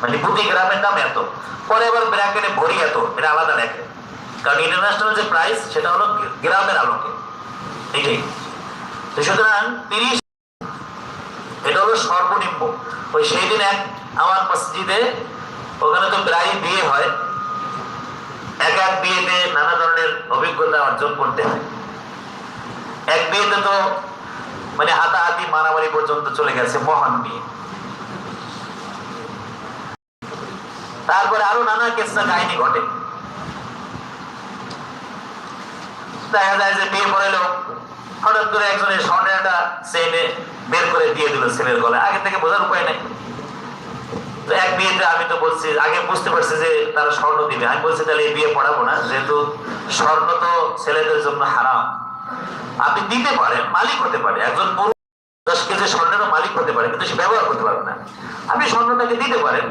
মানে প্রতি গ্রামের দাম এত। পরে আবার ব্র্যাকেটে ভরি এত, এটা আলাদা লেখে। কারণ ইন্টারন্যাশনাল যে প্রাইস সেটা হলো গ্রামের আলোকে। সুতরাং তিরিশ এটা হলো সর্বনিম্ন। ওই সেই দিন এক আমার মসজিদে, ওখানে তো প্রায় বিয়ে হয়। এক এক বিয়েতে নানা ধরনের অভিজ্ঞতা অর্জন করতে হয়। এক বিয়েতে তো মানে হাতাহাতি মারামারি পর্যন্ত চলে গেছে, মহান বিয়ে। তারপরে আরও নানা কেসটা কাহিনী ঘটে। দেখা যায় যে বিয়ে লোক হঠাৎ করে একজনের স্বর্ণের চেনে বের করে দিয়ে দিল ছেলের গলায়। আগে থেকে বোঝার উপায় নাই। তো এক বিয়েতে আমি তো বলছি, আগে বুঝতে পারছি যে তারা স্বর্ণ দিবে। আমি বলছি, তাহলে এই বিয়ে পড়াবো না, যেহেতু স্বর্ণ তো ছেলেদের জন্য হারাম। আপনি দিতে পারেন, মালিক হতে পারে। একজন স্বর্ণেরও মালিক হতে পারে, কিন্তু সে ব্যবহার করতে পারবে না। আপনি দিতে পারেন,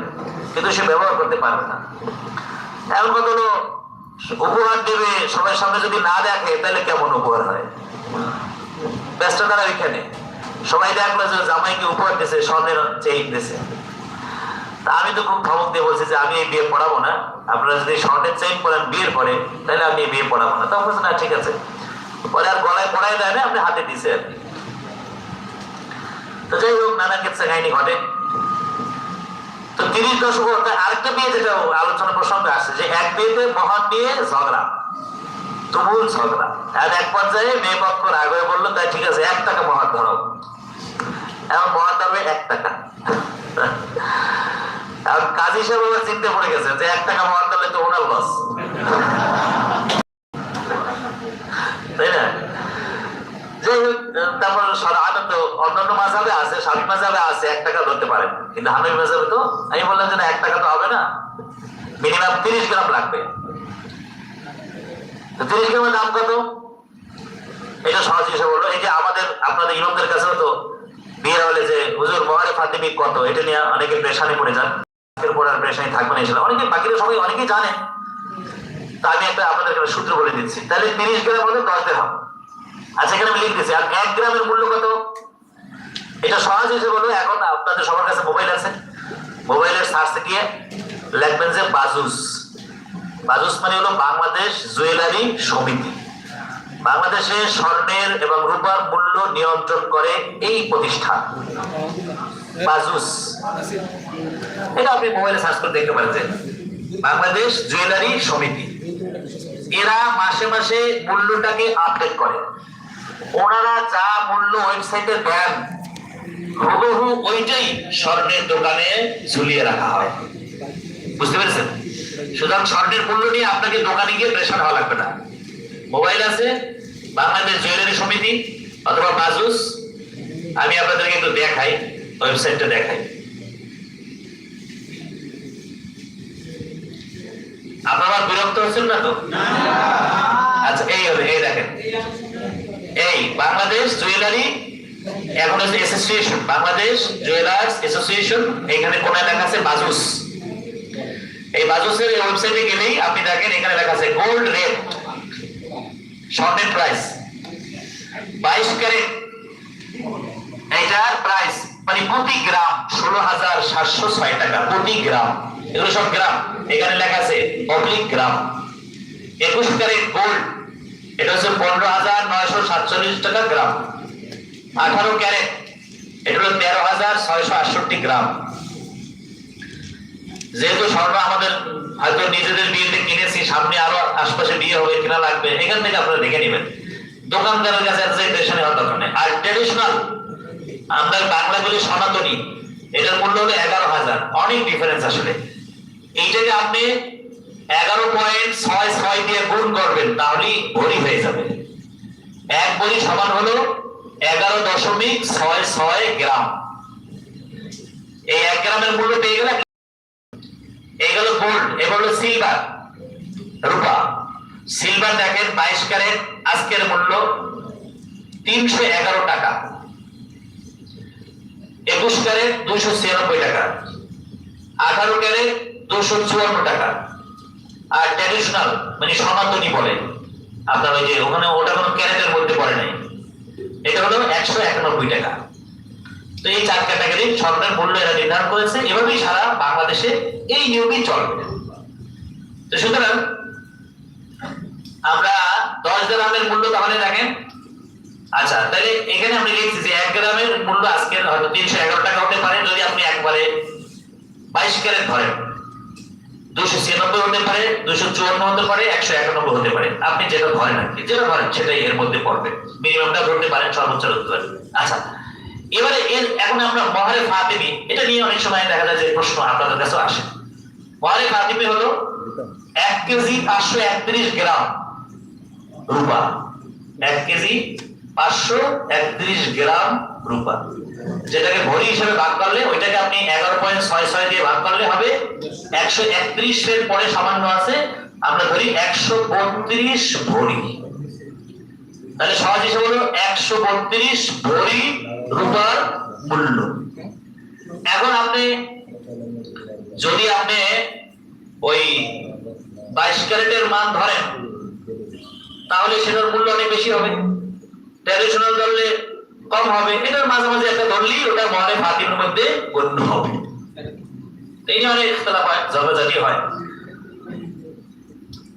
কিন্তু সে ব্যবহার করতে পারবে না। কত হলো উপহার দেবে, সবার সামনে যদি না দেখে, তাহলে কেমন উপহার হয়? ব্যস্ত তারা ওইখানে। সবাই দেখল যে জামাইকে উপহার দিছে স্বর্ণের চেইন তা আমি তো খুব ধমক দিয়ে বলছি যে, আমি এই বিয়ে পড়াবো না। আপনারা যদি স্বর্ণের চেইন পড়েন, বিয়ের পরে, তাহলে আমি এই বিয়ে পড়াবো না। তখন না, ঠিক আছে। পরে আর গলায় পড়াই দেয় না, আপনি হাতে দিছে আর কি তো যাই হোক, নানা ক্ষেত্রে কাহিনী ঘটে। তো তিরিশ দশক আরেকটা বিয়ে যেটা আলোচনা প্রসঙ্গে আসছে যে এক বিয়েতে মহান বিয়ে ঝগড়া, তুমুল ঝগড়া। আর এক পর্যায়ে মেয়ে পক্ষ রাগ হয়ে বলল, তাই ঠিক আছে, এক টাকা মহান ধরো। এখন মহান ধরবে এক টাকা। কাজী সাহেব আবার চিন্তা পড়ে গেছে যে এক টাকা মহান ধরলে তো ওনার লস তাই না? যাই হোক তারপর সারা আনন্দ অন্যান্য মাঝাবে আছে স্বামী মাঝাবে আছে, এক টাকা ধরতে পারেন কিন্তু হানবি মাঝাবে তো, আমি বললাম যে না, এক টাকা তো হবে না। মিনিমাম তিরিশ গ্রাম লাগবে। তিরিশ গ্রামের দাম কত? এটা সহজ হিসেবে বলল, এই যে আমাদের, আপনাদের ইমামদের কাছেও তো বিয়ে হলে যে হুজুর মহারে ফাতিমি কত, এটা নিয়ে অনেকে পেশানি পড়ে যান। এরপর আর পেশানি থাকবে না এসে অনেকে, বাকিরা সবাই, অনেকেই জানে। তা আমি একটা আপনাদের সূত্র বলে দিচ্ছি। তাহলে তিরিশ গ্রাম হলে দশ গ্রাম আচ্ছা মানে বাংলাদেশে স্বর্ণের এবং রূপার মূল্য নিয়ন্ত্রণ করে এই প্রতিষ্ঠান। বাজুস। এটা আপনি মোবাইলে সার্চ করে দেখতে পারেন যে বাংলাদেশ জুয়েলারি সমিতি। এরা মাসে মাসে মূল্যটাকে আপডেট করে। ওনারা যা মূল্য ওয়েবসাইটে দেন হুবহু ওইটাই স্বর্ণের দোকানে ঝুলিয়ে রাখা হয়। বুঝতে পেরেছেন? সুতরাং স্বর্ণের মূল্য নিয়ে আপনাকে দোকানে গিয়ে প্রেশার হওয়া লাগবে না। মোবাইল আছে বাংলাদেশ জুয়েলারি সমিতি অথবা বাজুস আমি আপনাদেরকে একটু দেখাই ওয়েবসাইটটা দেখাই। আপনারা বিরক্ত হচ্ছেন না তো? আচ্ছা এই হবে এই দেখেন। এই, বাংলাদেশ জুয়েলারি এখন হচ্ছে অ্যাসোসিয়েশন বাংলাদেশ জুয়েলার্স অ্যাসোসিয়েশন এখানে কোনায় লেখা আছে বাজুস। এই বাজুসের এই ওয়েবসাইটে গেলেই আপনি দেখেন, এখানে লেখা আছে গোল্ড রেট স্বর্ণের প্রাইস বাইশ ক্যারেট। এইটার প্রাইস মানে প্রতি গ্রাম ষোলো হাজার সাতশো ছয় টাকা, প্রতি গ্রাম। এগুলো সব গ্রাম। এখানে লেখা আছে অবলিক গ্রাম। একুশ ক্যারেট গোল্ড এটা হচ্ছে পনেরো হাজার সাতচল্লিশ টাকা গ্রাম। আঠারো ক্যারেট। এটা হলো তেরো হাজার ছয়শো আটষট্টি গ্রাম। যেহেতু স্বর্ণ আমাদের হয়তো নিজেদের বিয়েতে কিনেছি, সামনে আরও আশপাশে বিয়ে হবে, কিনা লাগবে, এখান থেকে আপনারা দেখে নেবেন। দোকানদারের কাছে এত পেশানি হওয়ার দরকার আর ট্রেডিশনাল আমরা বাংলাগুলি সনাতনী, এটার মূল্য হলো এগারো হাজার। অনেক ডিফারেন্স আসলে। এইটাকে আপনি এগারো পয়েন্ট ছয় ছয় দিয়ে গুণ করবেন, তাহলেই ভরি হয়ে যাবে। এক ভরি সমান হলো এগারো দশমিক ছয় ছয় গ্রাম। এই এক গ্রামের মূল্য পেয়ে গেলে এগুলো গোল্ড এগুলো হলো সিলভার রূপা। সিলভার দেখেন, বাইশ ক্যারেট, আজকের মূল্য তিনশো এগারো টাকা। একুশ ক্যারেট দুশো ছিয়ানব্বই টাকা। আঠারো ক্যারেট দুশো চুয়ান্ন টাকা। আর ট্র্যাডিশনাল মানে সনাতনী বলে। আপনার ওই যে ওখানে ওটা কোনো ক্যারেটের মধ্যে পড়ে নাই। এটা হলো একশো একানব্বই টাকা। তো এই চার ক্যাটাগরি সরকার মূল্য এরা নির্ধারণ করেছে, এভাবেই সারা বাংলাদেশে এই নিয়মই চলবে তো সুতরাং আমরা দশ গ্রামের মূল্য তাহলে দেখেন। আচ্ছা তাহলে এখানে আমি লিখছি যে এক গ্রামের মূল্য আজকে হয়তো তিনশো এগারো টাকা হতে পারে, যদি আপনি একবারে বাইশ ক্যারেট ধরেন। দুশো ছিয়ানব্বই হতে পারে দুশো চুয়ান্ন হতে পারে, একশো একানব্বই হতে পারে। আপনি যেটা ধরেন আর কি, যেটা ধরেন, সেটাই এর মধ্যে পড়বে। মিনিমামটা ধরতে পারেন, সর্বোচ্চ ধরতে পারেন। আচ্ছা এবারে এর এখন আমরা মহারে ফাতিমি, এটা নিয়ে অনেক সময় দেখা যায় যে প্রশ্ন আপনাদের কাছেও আসে। মহারে ফাতিমি হলো এক কেজি পাঁচশো একত্রিশ গ্রাম রূপা। এক কেজি পাঁচশো একত্রিশ গ্রাম রূপা। যেটাকে ভরি হিসেবে ভাগ করলে, ওইটাকে আপনি এগারো পয়েন্ট ছয় ছয় দিয়ে ভাগ করলে হবে একশো একত্রিশ এর পরে সামান্য আছে। আমরা ধরি একশো বত্রিশ ভরি। তাহলে সহজ হিসেবে হলো একশো বত্রিশ ভরি রূপার মূল্য। এখন আপনি, যদি আপনি ওই বাইশ ক্যারেটের মান ধরেন, তাহলে সেটার মূল্য অনেক বেশি হবে। ট্র্যাডিশনাল ধরলে কম হবে। এটার মাঝে মাঝে একটা ধরলেই ওটা মনে ফাতিমের মধ্যে গণ্য হবে। এই নিয়ে অনেক ইখতলাফ হয় ঝগড়াঝাটি হয়।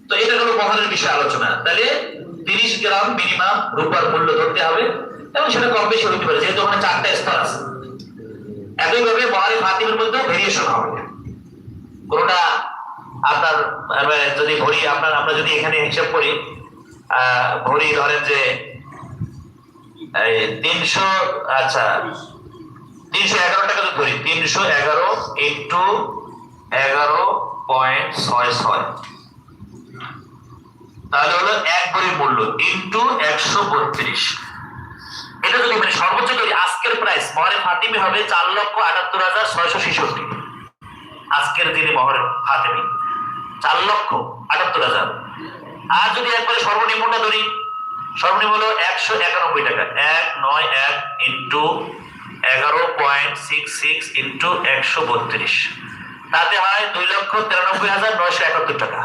তো এটা হলো মহানের বিষয়ে আলোচনা। তাহলে তিরিশ গ্রাম মিনিমাম রূপার মূল্য ধরতে হবে এবং সেটা কম বেশি হতে পারে, যেহেতু ওখানে চারটা স্তর আছে। একইভাবে মহারে ফাতিমের মধ্যে ভেরিয়েশন হবে। কোনটা আপনার যদি ভরি আপনার, আমরা যদি এখানে হিসাব করি ভরি ধরেন যে তিনশো আচ্ছা তিনশো এগারো টাকা যদি ধরি, তিনশো এগারো ইন্টু এগারো পয়েন্ট ছয় ছয়। তাহলে হলো এক ভরির মূল্য ইন্টু একশো বত্রিশ। এটা যদি মানে সর্বোচ্চ যদি আজকের প্রাইস মহারে ফাতিমি হবে চার লক্ষ আটাত্তর হাজার ছয়শো ছেষট্টি। আজকের দিনে মহরের ফাতেমি, চার লক্ষ আটাত্তর হাজার। আর যদি একবারে সর্বনিম্নটা ধরি সর্বনিম্ন হলো একশো একানব্বই টাকা। এক নয় এক ইন্টু এগারো পয়েন্ট সিক্স সিক্স ইন্টু একশো বত্রিশ। তাতে হয় দুই লক্ষ তিরানব্বই হাজার নয়শো একাত্তর টাকা।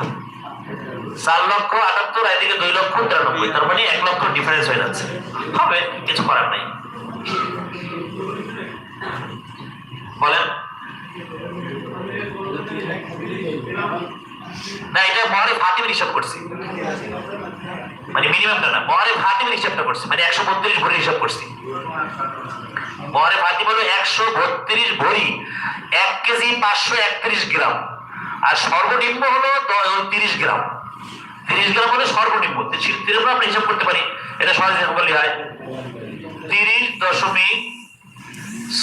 চার লক্ষ আটাত্তর, এদিকে দুই লক্ষ তিরানব্বই, তার মানে এক লক্ষ ডিফারেন্স হয়ে যাচ্ছে। হবে, কিছু করার নাই। বলেন। না, এটা মহারে ফাতিমের হিসাব করছি। মানে মিনিমামটা না মহারে ফাতিমের হিসাবটা করছি মানে একশো বত্রিশ ভরি হিসাব করছি। মহারে ফাতিম হলো একশো বত্রিশ ভরি, এক কেজি পাঁচশো একত্রিশ গ্রাম। আর সর্বনিম্ন হলো তিরিশ গ্রাম। তিরিশ গ্রাম হলো সর্বনিম্ন। তিরিশ আমরা হিসাব করতে পারি। এটা সহজ করলে হয়। তিরিশ দশমিক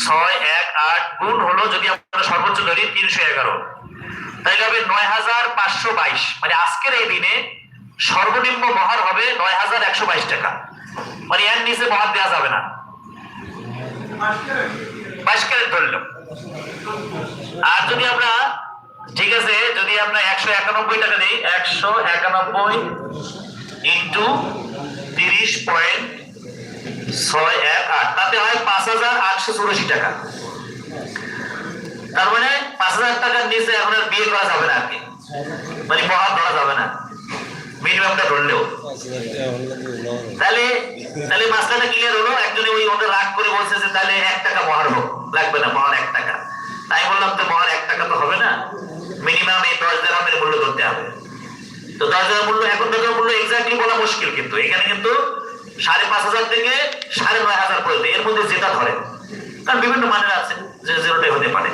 ছয় এক আট গুণ হলো যদি আমরা সর্বোচ্চ ধরি তিনশো এগারো। তাইলে হবে নয় হাজার পাঁচশো বাইশ। মানে আজকের এই দিনে সর্বনিম্ন মহার হবে নয় হাজার একশো বাইশ টাকা। মানে এর নিচে মহার দেওয়া যাবে না। বাইশ ক্যারেট ধরলাম আর যদি আমরা, ঠিক আছে, যদি আমরা একশো একানব্বই টাকা দিই, একশো একানব্বই ইন্টু তিরিশ পয়েন্ট ছয় এক আট, তাতে হয় পাঁচ হাজার আটশো চুরাশি টাকা। তার মানে পাঁচ হাজার টাকার নিচে আর বিয়ে করা যাবে না আর কি। মানে মহান ধরা যাবে না। মিনিমামটা ধরলেও। তাহলে তাহলে মাসলাটা ক্লিয়ার হলো একজনে ওই ওদের রাগ করে বলছে যে, তাহলে এক টাকা মহার হোক, লাগবে না, মহার এক টাকা। তাই বললাম, তো মহার এক টাকা তো হবে না মিনিমাম এই দশ দেড়ামের মূল্য ধরতে হবে। তো দশ হাজার মূল্য, এখন টাকার মূল্য এক্স্যাক্টলি বলা মুশকিল কিন্তু। এখানে কিন্তু সাড়ে পাঁচ হাজার থেকে সাড়ে নয় হাজার পর্যন্ত, এর মধ্যে যেটা ধরে কারণ বিভিন্ন মানের আছে, যে জিরোটাই হতে পারে।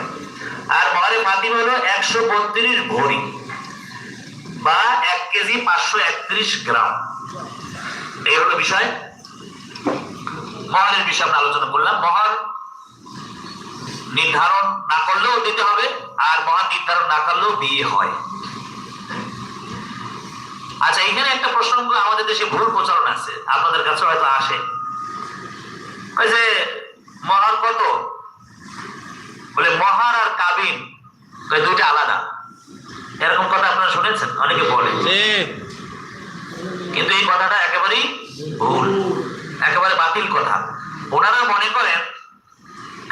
আর মহারে ফাতিম হলো একশো বত্রিশ ভরি। বা এক কেজি পাঁচশো একত্রিশ গ্রাম। এই হলো বিষয়। মহারের বিষয়ে আমরা আলোচনা করলাম। মহার নির্ধারণ না করলেও দিতে হবে, আর মহার নির্ধারণ না করলেও বিয়ে হয়। আচ্ছা এখানে একটা প্রসঙ্গ আমাদের দেশে ভুল প্রচারণ আছে। আপনাদের কাছে হয়তো আসে। যে মহার কত? বলে মহার আর কাবিন দুইটা আলাদা। এরকম কথা আপনারা শুনেছেন? অনেকে বলে। কিন্তু এই কথাটা একেবারেই ভুল একেবারে বাতিল কথা। ওনারা মনে করেন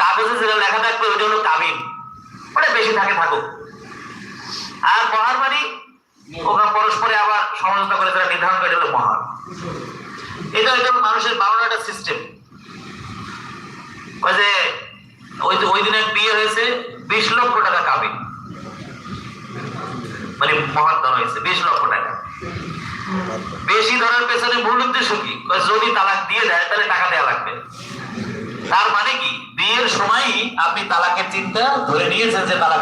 কাগজে যেটা লেখা থাকবে ওইটা হলো কাবিন ওটা বেশি থাকে থাকুক। আর মহার মানে ওরা পরস্পরে আবার সমঝোতা করে তারা নির্ধারণ করে এটা হলো মহার। এটা হয়তো মানুষের বারোটা সিস্টেম ওই যে ওই ওই দিন এক বিয়ে হয়েছে বিশ লক্ষ টাকা কাবি মানে ধন হয়েছে, বিশ লক্ষ টাকা। বেশি ধরার পেছনে মূল উদ্দেশ্য কি? যদি তালাক দিয়ে দেয়, তাহলে টাকা দেওয়া লাগবে। তার মানে কি? বিয়ের সময়ই আপনি তালাকের চিন্তা ধরে নিয়েছেন যে তালাক